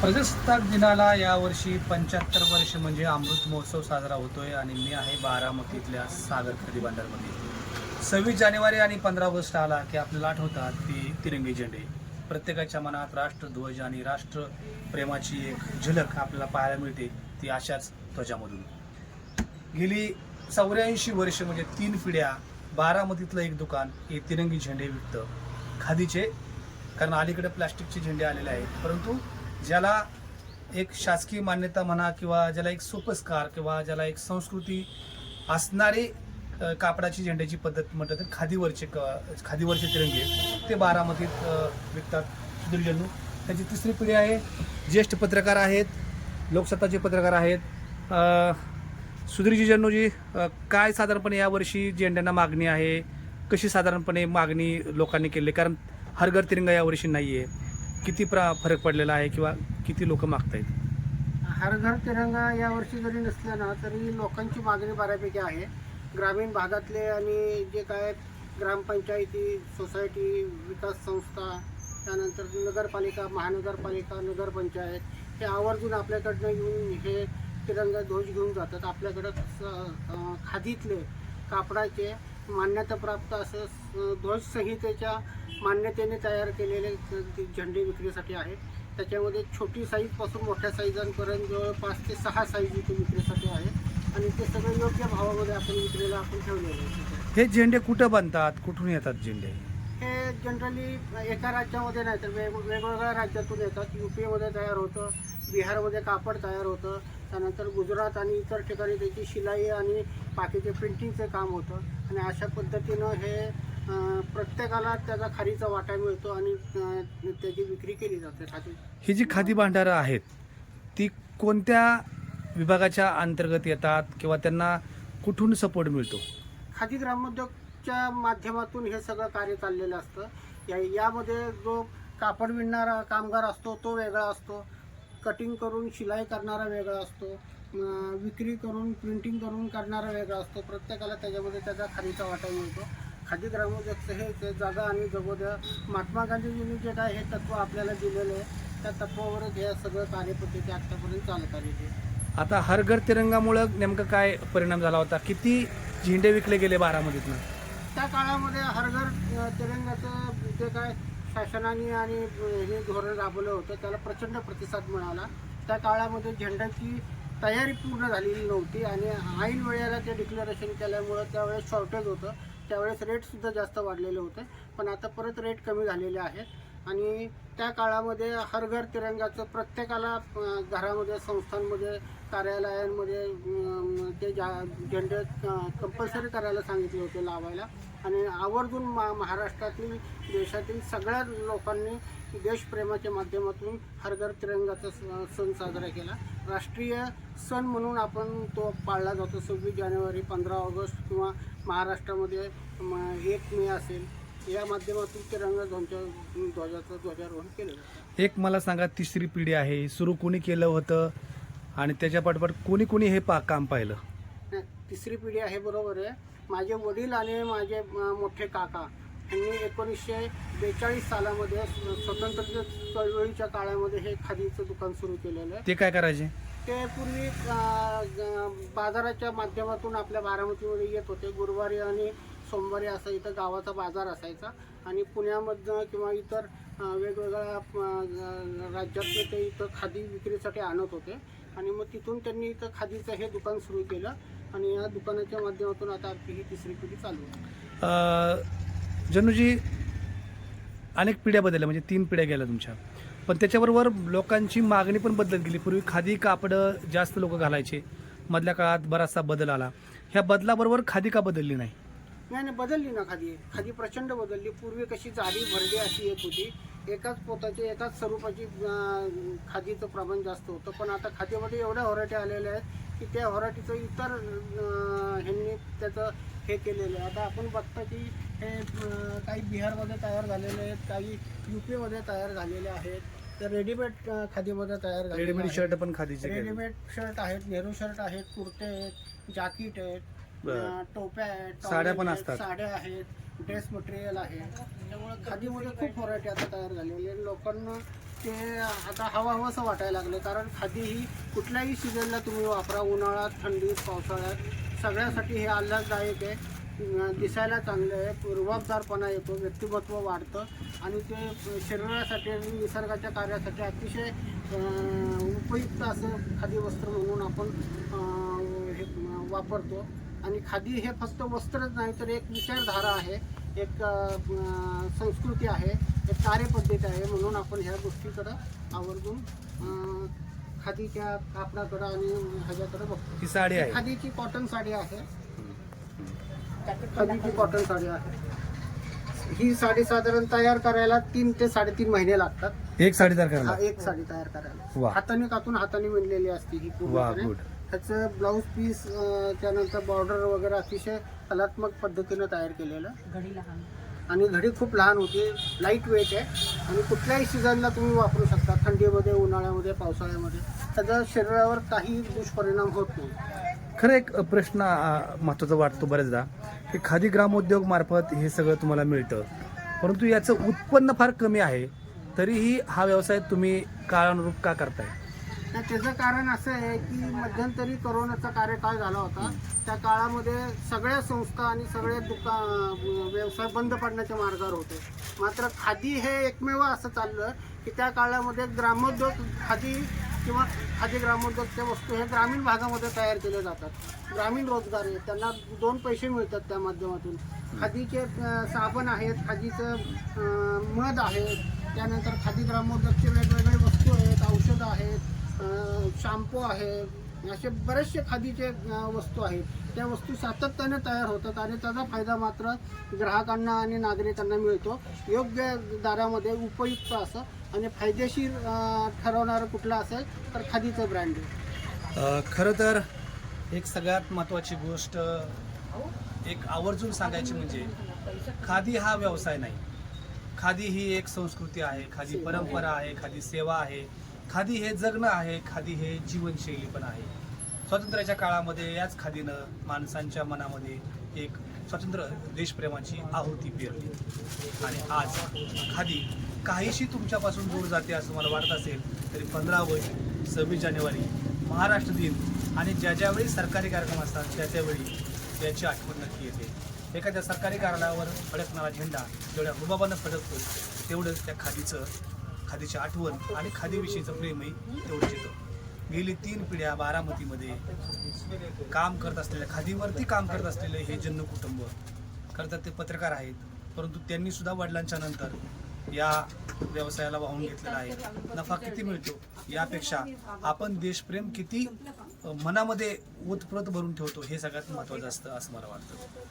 प्रजासत्ताक दिनाला यावर्षी पंच्याहत्तर वर्ष म्हणजे अमृत महोत्सव साजरा होतोय आणि मी आहे बारामतीतल्या सागर खरी बांधारमध्ये सव्वीस जानेवारी आणि पंधरा ऑगस्ट आला की आपल्याला आठवतात ती तिरंगी झेंडे. प्रत्येकाच्या मनात राष्ट्रध्वज आणि राष्ट्र प्रेमाची एक झलक आपल्याला पाहायला मिळते ती अशाच ध्वजामधून. गेली चौऱ्याऐंशी वर्ष म्हणजे तीन पिढ्या बारामतीतलं एक दुकान हे तिरंगी झेंडे विकतं. खादीचे कारण अलीकडे प्लास्टिकचे झेंडे आलेले आहेत परंतु ज्याला एक शासकीय मान्यता म्हणा किंवा ज्याला एक सोपस्कार किंवा ज्याला एक संस्कृती असणारी कापडाची झेंड्याची पद्धत म्हटलं तर खादीवरचे क- खादीवरचे तिरंगे ते बारामतीत विकतात. सुधीर जन्नू त्यांची तिसरी पिढी आहे ज्येष्ठ पत्रकार आहेत लोकसत्ताचे पत्रकार आहेत. सुधीरजी जन्नूजी काय साधारणपणे यावर्षी झेंड्यांना मागणी आहे? कशी साधारणपणे मागणी लोकांनी केली? कारण हरघर तिरंगा यावर्षी नाही आहे किती प्रा फरक पडलेला आहे किंवा किती लोक मागतायत? हर घर तिरंगा यावर्षी जरी नसला ना तरी लोकांची मागणी बऱ्यापैकी आहे. ग्रामीण भागातले आणि जे काय ग्रामपंचायती सोसायटी विकास संस्था त्यानंतर नगरपालिका महानगरपालिका नगरपंचायत हे आवर्जून आपल्याकडनं येऊन हे तिरंगा ध्वज घेऊन जातात. आपल्याकडं स- खादीतले कापडाचे मान्यताप्राप्त असं स- ध्वज संहितेच्या मान्यतेने तयार केलेले ते झेंडे विक्रीसाठी आहेत त्याच्यामध्ये छोटी साईजपासून मोठ्या साईजांपर्यंत जवळपास ते सहा साईज इथे विक्रीसाठी आहे. आणि ते सगळं योग्य भावामध्ये आपण विक्रीला आपण ठेवलेले आहे. हे झेंडे कुठं बांधतात कुठून येतात झेंडे? हे जनरली एका राज्यामध्ये नाही तर वेग वेगवेगळ्या राज्यातून येतात. यू पीमध्ये तयार होतं बिहारमध्ये कापड तयार होतं त्यानंतर गुजरात आणि इतर ठिकाणी त्याची शिलाई आणि बाकीचे प्रिंटिंगचं काम होतं. आणि अशा पद्धतीनं हे प्रत्येकाला त्याचा खारीचा वाटा मिळतो आणि त्याची विक्री केली जाते खाली ही जी खादी भांडारं आहेत ती कोणत्या विभागाच्या अंतर्गत येतात किंवा त्यांना कुठून सपोर्ट मिळतो? खादी ग्रामोद्योगच्या माध्यमातून हे सगळं कार्य चाललेलं असतं. या यामध्ये जो कापड विणणारा कामगार असतो तो वेगळा असतो. कटिंग करून शिलाई करणारा वेगळा असतो. विक्री करून प्रिंटिंग करून करणारा वेगळा असतो. प्रत्येकाला त्याच्यामध्ये त्याचा खालीचा वाटा मिळतो. खादी ग्रामोद्योगचं हे ते जागा आणि जगोद्या महात्मा गांधीजींनी जे काय हे तत्व आपल्याला दिलेलं आहे त्या तत्वावरच हे सगळं कार्यपद्धती आत्तापर्यंत चालत आलेली आहे. आता हर घर तिरंगामुळं नेमकं काय परिणाम झाला होता? किती झेंडे विकले गेले बारामतीतनं? त्या काळामध्ये हरघर अ, तिरंगाचं जे काय शासनाने आणि हे धोरण राबवलं होतं त्याला प्रचंड प्रतिसाद मिळाला. त्या काळामध्ये झेंड्याची तयारी पूर्ण झालेली नव्हती आणि ऐन वेळेला ते डिक्लेरेशन केल्यामुळं त्यावेळेस शॉर्टेज होतं. त्यावेळेस रेटसुद्धा जास्त वाढलेले होते. पण आता परत रेट कमी झालेले आहेत. आणि त्या काळामध्ये हर घर तिरंगाचं प्रत्येकाला घरामध्ये संस्थांमध्ये कार्यालयांमध्ये ते जा झेंडे कंपल्सरी करायला सांगितले होते लावायला. आणि आवर्जून मा महाराष्ट्रातील देशातील सगळ्या लोकांनी देशप्रेमाच्या माध्यमातून हरघर तिरंगाचा स- सण साजरा केला. राष्ट्रीय सण म्हणून आपण तो पाळला जातो. सव्वीस जानेवारी पंधरा ऑगस्ट किंवा महाराष्ट्रामध्ये म- एक मे असेल या माध्यमातून तिरंगा ध्वजा ध्वजाचं ध्वजारोहण केलं जातं. एक मला सांगा तिसरी पिढी आहे सुरू कोणी केलं होतं? आणि त्याच्या पाठोपाठ कोणी कोणी हे पा काम पाहिलं? नाही, तिसरी पिढी आहे बरोबर आहे. माझे वडील आणि माझे अ, मोठे काका यांनी एकोणीसशे बेचाळीस सालामध्ये स्व- स्वातंत्र्य चळवळीच्या काळामध्ये हे खादीचं दुकान सुरू केलेलं आहे. ते काय करायचे? ते पूर्वी बाजाराच्या माध्यमातून आपल्या बारामतीमध्ये येत होते. गुरुवारी आणि सोमवारी असं इथं गावाचा बाजार असायचा. आणि पुण्यामधनं किंवा इतर वेगवेगळ्या अ, राज्यातले ते इथं खादी विक्रीसाठी आणत होते. आणि मग तिथून त्यांनी इथं खादीचं हे दुकान सुरू केलं. आणि या दुकानाच्या माध्यमातून आता आपली ही तिसरी पिढी चालू आहे. अं, अनेक पिढ्या बदलल्या. म्हणजे तीन पिढ्या गेल्या तुमच्या. पण त्याच्याबरोबर लोकांची मागणी पण बदलत गेली. पूर्वी खादी कापडं जास्त लोक घालायचे. मधल्या काळात बराचसा बदल आला. ह्या बदलाबरोबर खादी का बदलली नाही? नाही नाही बदलली ना खादी. खादी प्रचंड बदलली. पूर्वी कशी जाडी भरडी अशी येत होती. एकाच पोताची एकाच स्वरूपाची खादीचं प्रमाण जास्त होतं. पण आता खादीमध्ये एवढ्या व्हरायटी आलेल्या आहेत की त्या व्हरायटीचं इतर ह्यांनी त्याचं हे केलेलं आहे. आता आपण बघता की हे काही बिहारमध्ये तयार झालेले आहेत काही यू पीमध्ये तयार झालेले आहेत तर रेडीमेड खादीमध्ये तयार झालेले रेडीमेड. शर्ट पण खादीचे. रेडीमेड शर्ट आहेत नेहरू शर्ट आहेत कुर्ते आहेत जाकीट आहेत टोप्या आहेत साड्या पण असतात. साड्या आहेत ड्रेस मटेरियल आहे त्यामुळे खादीमध्ये खूप व्हरायटी आता तयार झालेली आहे लोकांना ते आता हवा हवंसं वाटायला लागलं कारण खादी ही कुठल्याही सीझनला तुम्ही वापरा उन्हाळ्यात थंडीत पावसाळ्यात सगळ्यासाठी हे आल्हाददायक आहे दिसायला चांगलं आहे. रुबाबदारपणा येतो व्यक्तिमत्व वाढतं आणि ते शरीरासाठी आणि निसर्गाच्या कार्यासाठी अतिशय उपयुक्त असं खादी वस्त्र म्हणून आपण हे वापरतो. आणि खादी हे फक्त वस्त्रच नाही तर एक विचारधारा आहे एक संस्कृती आहे एक कार्यपद्धती आहे म्हणून आपण ह्या गोष्टीकडं आवर्जून खादीच्या कापडाकडं आणि ह्याच्याकडं बघतो. ही साडी आहे. खादीची कॉटन साडी आहे. खादीची कॉटन साडी आहे? ही साडी साधारण तयार करायला तीन ते साडेतीन महिने लागतात. एक साडी तयार हा करायला एक साडी तयार करायला. हाताने कातून हाताने विणलेली असते ही वा पूर्णपणे गुड ह्याचं ब्लाऊज पीस त्यानंतर बॉर्डर वगैरे अतिशय कलात्मक पद्धतीनं तयार केलेलं. घडी लहान. आणि घडी खूप लहान होती. लाइट वेट आहे. आणि कुठल्याही सीझनला तुम्ही वापरू शकता. थंडीमध्ये उन्हाळ्यामध्ये पावसाळ्यामध्ये. त्याचा शरीरावर काही दुष्परिणाम होत नाही. खरं एक प्रश्न महत्त्वाचा वाटतो बऱ्याचदा की खादी ग्रामोद्योग मार्फत हे सगळं तुम्हाला मिळतं. परंतु याचं उत्पन्न फार कमी आहे तरीही हा व्यवसाय तुम्ही काळानुरूप का करताय? तर त्याचं कारण असं आहे की मध्यंतरी करोनाचा कार्यकाळ झाला होता. त्या काळामध्ये सगळ्या संस्था आणि सगळे दुका व्यवसाय बंद पडण्याच्या मार्गावर होते. मात्र खादी हे एकमेव असं चाललं की त्या काळामध्ये ग्रामोद्योग खादी किंवा खादी ग्रामोद्योगच्या वस्तू हे ग्रामीण भागामध्ये तयार केले जातात. ग्रामीण रोजगार आहे. त्यांना दोन पैसे मिळतात त्या माध्यमातून. खादीचे साबण आहेत खादीचं मध आहे. त्यानंतर खादी ग्रामोद्योगचे वेगवेगळे वस्तू आहेत औषधं आहेत शॅम्पू आहे. असे बरेचसे खादीचे वस्तू आहेत. त्या वस्तू सातत्याने तयार होतात आणि त्याचा फायदा मात्र ग्राहकांना आणि नागरिकांना मिळतो. योग्य दारामध्ये उपयुक्त असं आणि फायदेशीर ठरवणारं कुठलं असेल तर खादीचं ब्रँड खरं तर एक सगळ्यात महत्त्वाची गोष्ट एक आवर्जून सांगायची म्हणजे खादी हा व्यवसाय नाही. खादी ही एक संस्कृती आहे खादी परंपरा आहे खादी सेवा आहे. खादी हे जगणं आहे खादी हे जीवनशैली पण आहे. स्वातंत्र्याच्या काळामध्ये याच खादीनं माणसांच्या मनामध्ये एक स्वतंत्र देशप्रेमाची आहुती पेरली. आणि आज खादी काहीशी तुमच्यापासून दूर जाते असं मला वाटत असेल तरी पंधरा ऑगस्ट सव्वीस जानेवारी महाराष्ट्र दिन आणि ज्या ज्यावेळी सरकारी कार्यक्रम असतात त्या त्यावेळी याची आठवण नक्की येते. एखाद्या सरकारी कार्यालयावर फडकणारा झेंडा जेवढ्या रुबाबानं फडकतो तेवढंच त्या खादीचं खादीची आठवण आणि खादीविषयीचं प्रेमही तेवढंच येतं. गेली तीन पिढ्या बारामतीमध्ये काम करत असलेल्या खादीवरती काम करत असलेले हे जन्म कुटुंब करतात ते पत्रकार आहेत परंतु त्यांनी सुद्धा वडिलांच्या नंतर या व्यवसायाला वाहून घेतलेला आहे. नफा किती मिळतो यापेक्षा आपण देशप्रेम किती मनामध्ये ओतप्रत भरून ठेवतो हे सगळ्यात महत्त्वाचं असतं असं मला वाटतं.